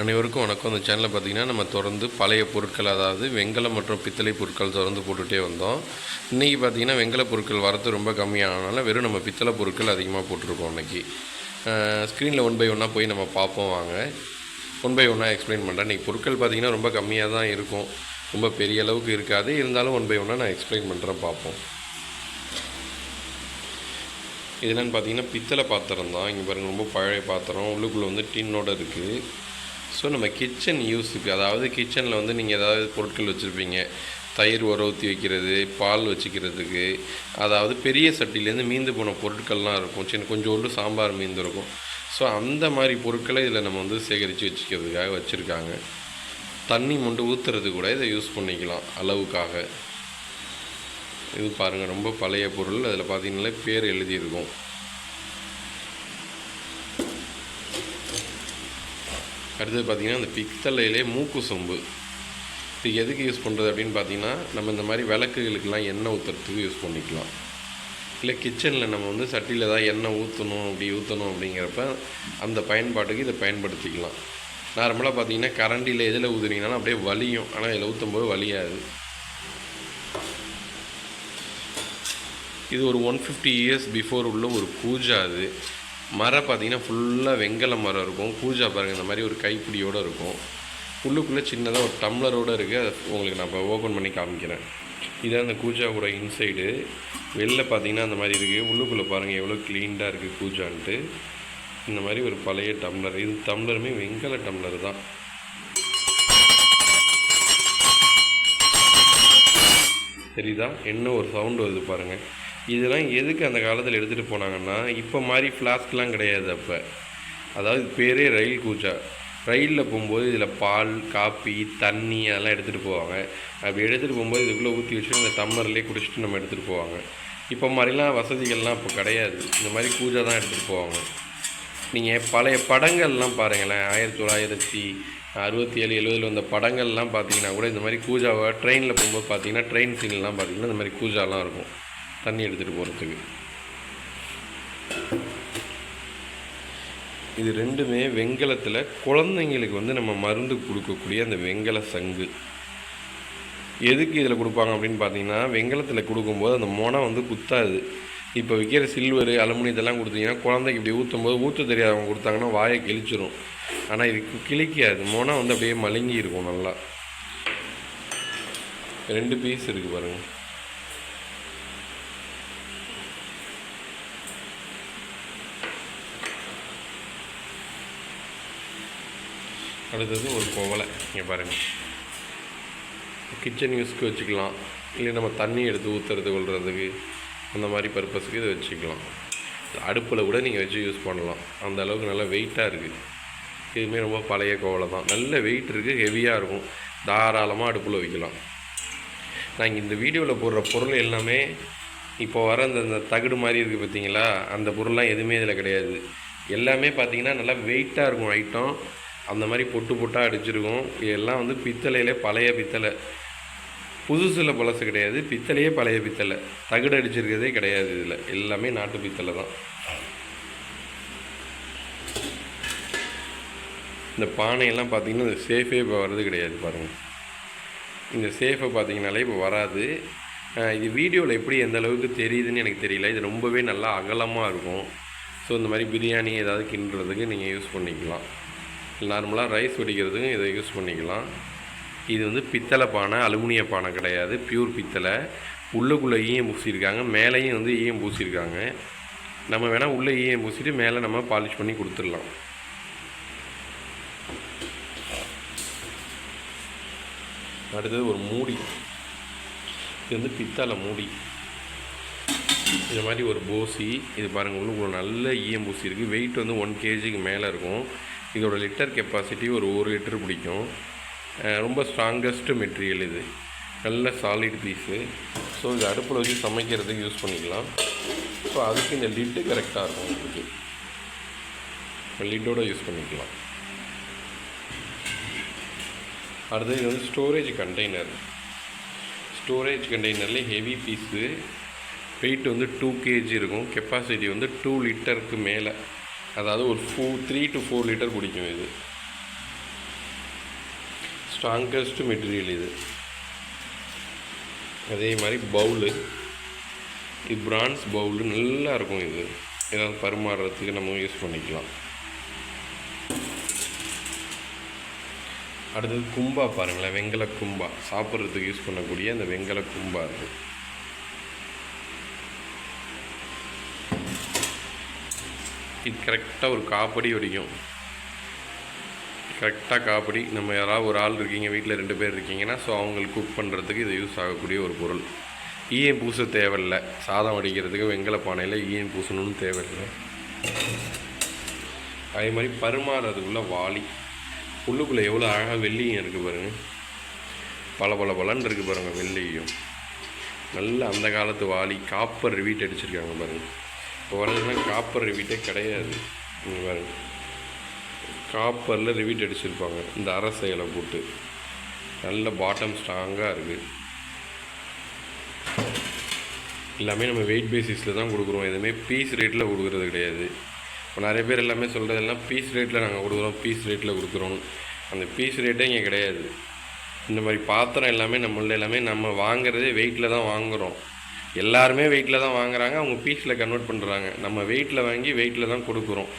அனைவருக்கும் வணக்கம். அந்த சேனலில் பார்த்தீங்கன்னா நம்ம தொடர்ந்து பழைய பொருட்கள் அதாவது வெங்கலம் மற்றும் பித்தளை பொருட்கள் தொடர்ந்து போட்டுகிட்டே வந்தோம். இன்றைக்கி பார்த்தீங்கன்னா வெங்கல பொருட்கள் வரத்து ரொம்ப கம்மியானனால வெறும் நம்ம பித்தளை பொருட்கள் அதிகமாக போட்டிருக்கோம் இன்றைக்கி ஸ்க்ரீனில் ஒன் பை ஒன்னாக போய் நம்ம பார்ப்போம் வாங்க. ஒன் பை ஒன்னாக எக்ஸ்பிளைன் பண்ணுறேன் இன்றைக்கி பொருட்கள் பார்த்திங்கன்னா ரொம்ப கம்மியாக தான் இருக்கும். ரொம்ப பெரிய அளவுக்கு இருக்காது. இருந்தாலும் ஒன் பை ஒன்னாக நான் எக்ஸ்பிளைன் பண்ணுறேன் பார்ப்போம். இது என்னென்னு பார்த்தீங்கன்னா பித்தளை பாத்திரம் தான். இங்கே பாருங்கள் ரொம்ப பழைய பாத்திரம். உள்ளுக்குள்ளே வந்து டின்னோட இருக்குது ஸோ நம்ம கிச்சன் யூஸுக்கு அதாவது கிச்சனில் வந்து நீங்கள் ஏதாவது பொருட்கள் வச்சுருப்பீங்க. தயிர் உர ஊற்றி வைக்கிறது பால் வச்சுக்கிறதுக்கு அதாவது பெரிய சட்டிலேருந்து மீந்து போன பொருட்கள்லாம் இருக்கும். சின்ன கொஞ்சோண்டு சாம்பார் மீந்து இருக்கும் ஸோ அந்த மாதிரி பொருட்களை இதில் நம்ம வந்து சேகரித்து வச்சுக்கிறதுக்காக வச்சுருக்காங்க. தண்ணி மொண்டு ஊற்றுறது கூட இதை யூஸ் பண்ணிக்கலாம் அளவுக்காக. இது பாருங்கள் ரொம்ப பழைய பொருள். அதில் பார்த்தீங்கன்னா பேர் எழுதியிருக்கும். அடுத்தது பார்த்திங்கன்னா அந்த பித்தளையிலே மூக்கு சொம்பு. இது எதுக்கு யூஸ் பண்ணுறது அப்படின்னு பார்த்தீங்கன்னா நம்ம இந்த மாதிரி விளக்குகளுக்கெல்லாம் எண்ணெய் ஊற்றுறதுக்கு யூஸ் பண்ணிக்கலாம். இல்லை கிச்சனில் நம்ம வந்து சட்டியில் ஏதாவது எண்ணெய் ஊற்றணும் அப்படி ஊற்றணும் அப்படிங்கிறப்ப அந்த பயன்பாட்டுக்கு இதை பயன்படுத்திக்கலாம். நார்மலாக பார்த்தீங்கன்னா கரண்டியில் எதில் ஊற்றுனீங்கனாலும் அப்படியே வலியும். ஆனால் இதில் ஊற்றும் போது வலியாது. இது ஒரு ஒன் ஃபிஃப்டி இயர்ஸ் பிஃபோர் உள்ள ஒரு பூஜா அது. மரம் பார்த்தீங்கன்னா ஃபுல்லாக வெங்கல மரம் இருக்கும். கூஜா பாருங்கள் இந்த மாதிரி ஒரு கைப்பிடியோடு இருக்கும். உள்ளுக்குள்ளே சின்னதாக ஒரு டம்ளரோடு இருக்குது அதை உங்களுக்கு நான் இப்போ ஓப்பன் பண்ணி காமிக்கிறேன். இதான் அந்த கூஜாவோட இன்சைடு வெளில பார்த்தீங்கன்னா அந்த மாதிரி இருக்குது உள்ளுக்குள்ளே பாருங்கள் எவ்வளோ க்ளீன்டாக இருக்குது கூஜான்ட்டு இந்த மாதிரி ஒரு பழைய டம்ளர். இது டம்ளருமே வெங்கல டம்ளர் தான். தெரியுதா? என்ன ஒரு சவுண்டு வருது பாருங்கள் இதெல்லாம் எதுக்கு அந்த காலத்தில் எடுத்துகிட்டு போனாங்கன்னா இப்போ மாதிரி ஃப்ளாஸ்க்லாம் கிடையாது அப்போ. அதாவது பேரே ரயில் கூச்சா. ரயிலில் போகும்போது இதில் பால் காப்பி தண்ணி அதெல்லாம் எடுத்துகிட்டு போவாங்க. அப்படி எடுத்துகிட்டு போகும்போது இதுக்குள்ளே ஊற்றி வச்சு இந்த டம்மர்லேயே குடிச்சிட்டு நம்ம எடுத்துகிட்டு போவாங்க. இப்போ மாதிரிலாம் வசதிகள்லாம் இப்போ கிடையாது. இந்த மாதிரி கூஜா தான் எடுத்துகிட்டு போவாங்க. நீங்கள் பழைய படங்கள்லாம் பாருங்களேன். ஆயிரத்தி தொள்ளாயிரத்தி அறுபத்தி ஏழு எழுபதில் வந்த படங்கள்லாம் பார்த்தீங்கன்னா கூட இந்த மாதிரி கூஜாவை ட்ரெயினில் போகும்போது பார்த்தீங்கன்னா ட்ரெயின் சீன்லாம் பார்த்தீங்கன்னா இந்த மாதிரி கூஜாலாம் இருக்கும். தண்ணி எடுத்துகிட்டு போகிறதுக்கு இது ரெண்டுமே வெங்கலத்தில் குழந்தைங்களுக்கு வந்து நம்ம மருந்து கொடுக்கக்கூடிய அந்த வெங்கல சங்கு. எதுக்கு இதில் கொடுப்பாங்க அப்படின்னு பார்த்தீங்கன்னா வெங்கலத்தில் கொடுக்கும்போது அந்த மொனை வந்து குத்தாது. இப்போ விற்கிற சில்வரு அலுமினியத்தெல்லாம் கொடுத்தீங்கன்னா குழந்தைக்கு இப்படி ஊற்றும் போது ஊற்ற தெரியாதவங்க கொடுத்தாங்கன்னா வாயை கிழிச்சிரும். ஆனால் இதுக்கு கிழிக்காது. மொனை வந்து அப்படியே மழுங்கி இருக்கும் நல்லா. ரெண்டு பீஸ் இருக்குது பாருங்கள் அடுத்தது ஒரு கோவலை. இங்கே பாருங்கள் கிச்சன் யூஸ்க்கு வச்சுக்கலாம். இல்லை நம்ம தண்ணி எடுத்து ஊற்றுறது கொள்றதுக்கு அந்த மாதிரி பர்பஸுக்கு இதை வச்சுக்கலாம். அடுப்பில் கூட நீங்கள் வச்சு யூஸ் பண்ணலாம். அந்த அளவுக்கு நல்லா வெயிட்டாக இருக்குது இதுவுமே ரொம்ப பழைய கோவலை தான். நல்ல வெயிட் இருக்குது ஹெவியாக இருக்கும். தாராளமாக அடுப்பில் வைக்கலாம். நாங்கள் இந்த வீடியோவில் போடுற பொருள் எல்லாமே இப்போ வர அந்த இந்த தகடு மாதிரி இருக்குது பார்த்தீங்களா அந்த பொருள்லாம் எதுவுமே இதில் கிடையாது. எல்லாமே பார்த்தீங்கன்னா நல்லா வெயிட்டாக இருக்கும் ஐட்டம் அந்த மாதிரி பொட்டு பொட்டாக அடிச்சிருக்கும். இதெல்லாம் வந்து பித்தளையிலே பழைய பித்தளை. புதுசில் பழசு கிடையாது. பித்தளையே பழைய பித்தளை. தகடு அடிச்சிருக்கிறதே கிடையாது இதில். எல்லாமே நாட்டு பித்தளை தான். இந்த பானையெல்லாம் பார்த்தீங்கன்னா இந்த சேஃபே இப்போ வர்றது கிடையாது பாருங்கள் இந்த சேஃபை பார்த்தீங்கனாலே இப்போ வராது. இது வீடியோவில் எப்படி எந்த அளவுக்கு தெரியுதுன்னு எனக்கு தெரியல. இது ரொம்பவே நல்லா அகலமாக இருக்கும். ஸோ இந்த மாதிரி பிரியாணி ஏதாவது கிண்டுறதுக்கு நீங்கள் யூஸ் பண்ணிக்கலாம். நார்மலாக ரைஸ் வடிக்கிறதுக்கும் இதை யூஸ் பண்ணிக்கலாம். இது வந்து பித்தளை பானை அலுமினிய பானை கிடையாது. பியூர் பித்தளை. உள்ளுக்குள்ளே ஈயம் பூசியிருக்காங்க. மேலேயும் வந்து ஈயம் பூசியிருக்காங்க. நம்ம வேணால் உள்ளே ஈயம் பூசிட்டு மேலே நம்ம பாலிஷ் பண்ணி கொடுத்துடலாம். அடுத்தது ஒரு மூடி. இது வந்து பித்தளை மூடி. இந்த மாதிரி ஒரு போசி. இது பாருங்கள் உள்ளுக்குள்ள நல்ல ஈயம் பூசி இருக்குது வெயிட் வந்து ஒன் கேஜிக்கு மேலே இருக்கும். இதோட லிட்டர் கெப்பாசிட்டி ஒரு ஒரு லிட்டர் பிடிக்கும். ரொம்ப ஸ்ட்ராங்கஸ்ட் மெட்டீரியல் இது. நல்ல சாலிட் பீஸு ஸோ இது அடுப்பில் வச்சு சமைக்கிறதுக்கு யூஸ் பண்ணிக்கலாம். ஸோ அதுக்கு இந்த லிட்டு கரெக்டாக இருக்கும் உங்களுக்கு. லிட்டோட யூஸ் பண்ணிக்கலாம். அடுத்தது இது வந்து ஸ்டோரேஜ் கண்டெய்னர் ஸ்டோரேஜ் கண்டெய்னரில் ஹெவி பீஸு வெயிட் வந்து டூ கேஜி இருக்கும். கெப்பாசிட்டி வந்து டூ லிட்டருக்கு மேலே. அதாவது ஒரு ஃபூ த்ரீ டு ஃபோர் லிட்டர் குடிக்கும் இது. ஸ்ட்ராங்கஸ்ட் மெட்டீரியல் இது. அதே மாதிரி பவுலு இது பிரான்ஸ் பவுலு நல்லா இருக்கும் இது. ஏதாவது பரிமாறுறதுக்கு நம்ம யூஸ் பண்ணிக்கலாம். அடுத்தது கும்பா பாருங்களேன் வெங்கல கும்பா. சாப்பிட்றதுக்கு யூஸ் பண்ணக்கூடிய அந்த வெங்கல கும்பா இருக்குது இது கரெக்டாக ஒரு காப்படி வடிக்கும். கரெக்டாக காப்படி நம்ம யாராவது ஒரு ஆள் இருக்கீங்க வீட்டில் ரெண்டு பேர் இருக்கீங்கன்னா ஸோ அவங்களுக்கு குக் பண்ணுறதுக்கு இது யூஸ் ஆகக்கூடிய ஒரு பொருள். ஈயம் பூச தேவையில்லை. சாதம் வடிக்கிறதுக்கு வெங்கல பானையில் ஈயம் பூசணும்னு தேவையில்லை. அதே மாதிரி பருமாறுறதுக்குள்ளே வாளி. உள்ளுக்குள்ளே எவ்வளோ அழகாக வெள்ளியும் இருக்குது பாருங்கள் பல பல பலன் இருக்குது பாருங்கள் வெள்ளியும். நல்ல அந்த காலத்து வாளி காப்பர் வீட்டு அடிச்சிருக்காங்க பாருங்கள் இப்போ வர்றதுலாம் காப்பர் ரிவீட்டே கிடையாது. இங்கே பாருங்க காப்பரில் ரிவீட் அடிச்சிருப்பாங்க. இந்த அரசையலை போட்டு. நல்ல பாட்டம் ஸ்ட்ராங்காக இருக்குது எல்லாமே நம்ம வெயிட் பேசிஸில் தான் கொடுக்குறோம். எதுவுமே பீஸ் ரேட்டில் கொடுக்குறது கிடையாது. இப்போ நிறைய பேர் எல்லாமே சொல்கிறதெல்லாம் பீஸ் ரேட்டில் நாங்கள் கொடுக்குறோம் பீஸ் ரேட்டில் கொடுக்குறோம் அந்த பீஸ் ரேட்டே இங்கே கிடையாது. இந்த மாதிரி பாத்திரம் எல்லாமே நம்மள எல்லாமே நம்ம வாங்குறதே வெயிட்டில் தான் வாங்குகிறோம் எல்லாருமே வெயிட்டில் தான் வாங்குறாங்க. அவங்க பீஸில் கன்வெர்ட் பண்ணுறாங்க நம்ம வெயிட்டில் வாங்கி வெயிட்டில் தான் கொடுக்குறோம்.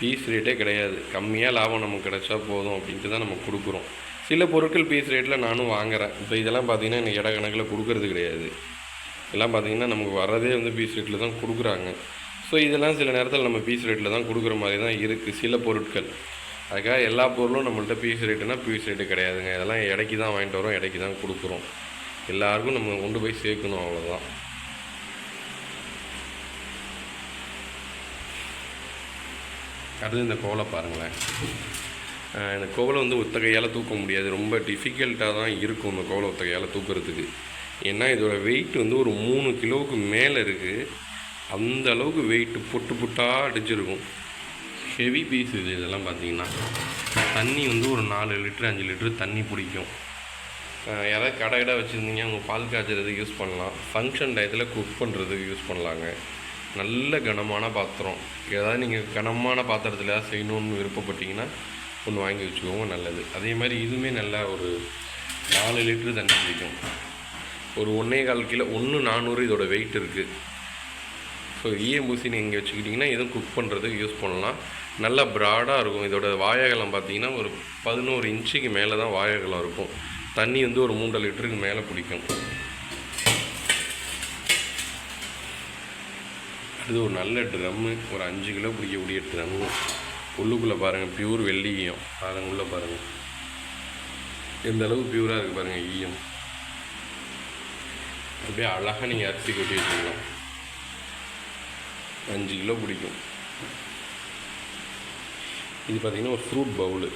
பீஸ் ரேட்டே கிடையாது. கம்மியாக லாபம் நமக்கு கிடைச்சா போதும் அப்படின்ட்டு தான் நம்ம கொடுக்குறோம். சில பொருட்கள் பீஸ் ரேட்டில் நானும் வாங்குறேன். இப்போ இதெல்லாம் பார்த்தீங்கன்னா எனக்கு இட கணக்கில் கொடுக்கறது கிடையாது. எல்லாம் பார்த்தீங்கன்னா நமக்கு வரதே வந்து பீஸ் ரேட்டில் தான் கொடுக்குறாங்க. ஸோ இதெல்லாம் சில நேரத்தில் நம்ம பீஸ் ரேட்டில் தான் கொடுக்குற மாதிரி தான் இருக்குது சில பொருட்கள். அதுக்காக எல்லா பொருளும் நம்மள்ட்ட பீஸ் ரேட்டுனா பீஸ் ரேட்டு கிடையாதுங்க. இதெல்லாம் இடைக்கு தான் வாங்கிட்டு வரோம் இடைக்கு தான் கொடுக்குறோம். எல்லாருக்கும் நம்ம கொண்டு போய் சேர்க்கணும் அவ்வளோதான் அடுத்து இந்த கோவலை பாருங்களேன். இந்த கோவலை வந்து ஒத்தகையால் தூக்க முடியாது. ரொம்ப டிஃபிகல்ட்டாக தான் இருக்கும் இந்த கோவலை ஒத்தகையால் தூக்கிறதுக்கு. தூக்குறதுக்கு ஏன்னா இதோட வெயிட் வந்து ஒரு மூணு கிலோவுக்கு மேலே இருக்குது அந்த அளவுக்கு வெயிட் புட்டு புட்டாக அடிச்சிருக்கும். ஹெவி பீஸ் இது. இதெல்லாம் பார்த்தீங்கன்னா தண்ணி வந்து ஒரு நாலு லிட்டர் அஞ்சு லிட்டரு தண்ணி பிடிக்கும். யாராவது கடை கடை வச்சுருந்தீங்க அவங்க பால் காய்ச்சறதுக்கு யூஸ் பண்ணலாம். ஃபங்க்ஷன் டயத்தில் குக் பண்ணுறதுக்கு யூஸ் பண்ணலாங்க. நல்ல கனமான பாத்திரம். ஏதாவது நீங்கள் கனமான பாத்திரத்தில் ஏதாவது செய்யணும்னு விருப்பப்பட்டீங்கன்னா ஒன்று வாங்கி வச்சுக்கோங்க நல்லது. அதே மாதிரி இதுவுமே நல்லா ஒரு நாலு லிட்டரு தண்ணி பிடிக்கும் ஒரு ஒன்றே கால் கிலோ ஒன்று நானூறு இதோட வெயிட் இருக்குது ஸோ ஈஎம்பூசி நீங்கள் வச்சுக்கிட்டிங்கன்னா எதுவும் குக் பண்ணுறதுக்கு யூஸ் பண்ணலாம். நல்லா ப்ராடாக இருக்கும். இதோட வாயகலம் பார்த்தீங்கன்னா ஒரு பதினோரு இன்ச்சுக்கு மேலே தான் வாயகலம் இருக்கும். தண்ணி வந்து ஒரு மூன்றரை லிட்டருக்கு மேலே பிடிக்கும் இது ஒரு நல்ல ட்ரம்மு ஒரு அஞ்சு கிலோ பிடிக்கக்கூடிய ட்ரம்மு உள்ளுக்குள்ளே பாருங்கள் பியூர் வெள்ளி ஈயம். பாருங்கள் உள்ளே பாருங்கள் எந்த அளவு பியூராக இருக்குது பாருங்கள் ஈயம். அப்படியே அழகாக நீங்கள் அரிசி கொட்டி வச்சுக்கலாம் அஞ்சு கிலோ பிடிக்கும். இது பார்த்திங்கன்னா ஒரு ஃப்ரூட் பவுலு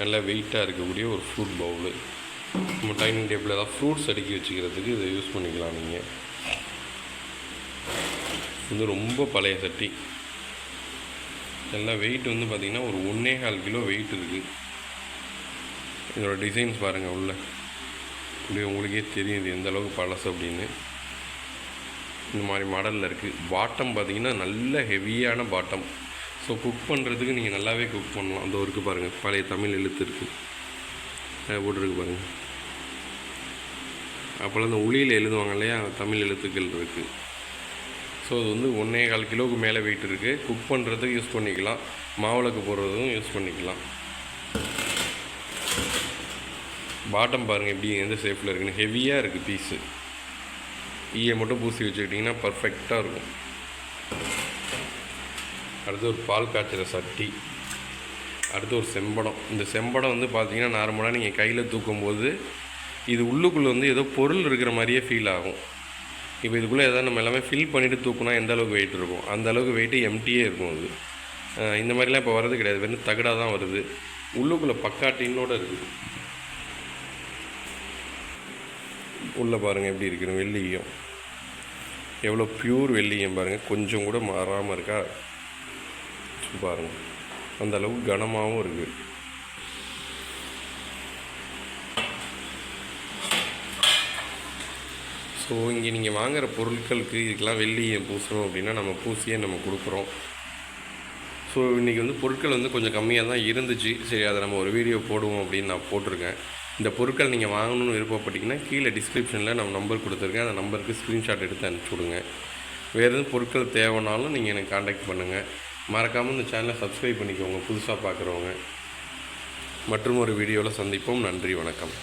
நல்லா வெயிட்டாக இருக்கக்கூடிய ஒரு ஃப்ரூட் பவுலு நம்ம டைனிங் டேபிள் ஏதாவது ஃப்ரூட்ஸ் அடுக்கி வச்சுக்கிறதுக்கு இதை யூஸ் பண்ணிக்கலாம் நீங்கள் இது ரொம்ப பழைய சட்டி. எல்லாம் வெயிட் வந்து பார்த்திங்கன்னா ஒரு ஒன்றே கால் கிலோ வெயிட் இருக்குது இதோட டிசைன்ஸ் பாருங்கள் உள்ள. இப்படி உங்களுக்கே தெரியும் இது எந்த அளவுக்கு பழசு அப்படின்னு. இந்த மாதிரி மாடலில் இருக்குது பாட்டம் பார்த்தீங்கன்னா நல்ல ஹெவியான பாட்டம் ஸோ குக் பண்ணுறதுக்கு நீங்கள் நல்லாவே குக் பண்ணலாம். அந்த இருக்குது பாருங்கள் பழைய தமிழ் எழுத்து இருக்குது போட்டிருக்கு பாருங்கள் அப்போல்லாம் இந்த உளியில் எழுதுவாங்க இல்லையா? தமிழ் எழுத்துக்கள் இருக்குது ஸோ அது வந்து ஒன்றே கால் கிலோவுக்கு மேலே வெயிட் இருக்குது குக் பண்ணுறதுக்கு யூஸ் பண்ணிக்கலாம். மாவிளக்கு போடுறதும் யூஸ் பண்ணிக்கலாம். பாட்டம் பாருங்கள் எப்படி எந்த ஷேப்பில் இருக்குன்னு. ஹெவியாக இருக்குது பீஸு ஈயை மட்டும் பூசி வச்சுக்கிட்டிங்கன்னா பர்ஃபெக்டாக இருக்கும். அடுத்து ஒரு பால் காய்ச்சல சட்டி. அடுத்து ஒரு செம்படம். இந்த செம்படம் வந்து பார்த்திங்கன்னா நார்மலாக நீங்கள் கையில் தூக்கும்போது இது உள்ளுக்குள்ளே வந்து ஏதோ பொருள் இருக்கிற மாதிரியே ஃபீல் ஆகும். இப்போ இதுக்குள்ளே எதாவது நம்ம எல்லாமே ஃபில் பண்ணிவிட்டு தூக்குனா எந்த அளவுக்கு வெயிட் இருக்கும்? அந்த அளவுக்கு வெயிட்டு எம்டியே இருக்கும் அது. இந்த மாதிரிலாம் இப்போ வர்றது கிடையாது. வெறும் தகடாக தான் வருது. உள்ளுக்குள்ளே பக்கா டின்னோடு இருக்குது. உள்ளே பாருங்கள் எப்படி இருக்குன்னு வெள்ளியம். எவ்வளோ பியூர் வெள்ளியம் பாருங்கள் கொஞ்சம் கூட மாறாமல் இருக்கா? பாருங்கள் அந்த அளவுக்கு கனமாகவும் இருக்குது ஸோ இங்கே நீங்கள் வாங்குகிற பொருட்களுக்கு இதுக்கெல்லாம் வெள்ளியம் பூசணும் அப்படின்னா நம்ம பூசியே நம்ம கொடுக்குறோம். ஸோ இன்றைக்கி வந்து பொருட்கள் வந்து கொஞ்சம் கம்மியாக தான் இருந்துச்சு. சரி அதை நம்ம ஒரு வீடியோ போடுவோம் அப்படின்னு நான் போட்டிருக்கேன். இந்த பொருட்கள் நீங்கள் வாங்கணும்னு விருப்பப்பட்டீங்கன்னா கீழே டிஸ்கிரிப்ஷனில் நம்ம நம்பர் கொடுத்துருக்கேன். அந்த நம்பருக்கு ஸ்க்ரீன்ஷாட் எடுத்து அனுப்பிச்சி விடுங்க. வேறு எதுவும் பொருட்கள் தேவைனாலும் நீங்கள் எனக்கு காண்டாக்ட் பண்ணுங்கள் மறக்காமல் இந்த சேனலை சப்ஸ்கிரைப் பண்ணிக்கோங்க. புதுசாக பார்க்குறவங்க மற்றும் ஒரு வீடியோவில் சந்திப்போம். நன்றி வணக்கம்.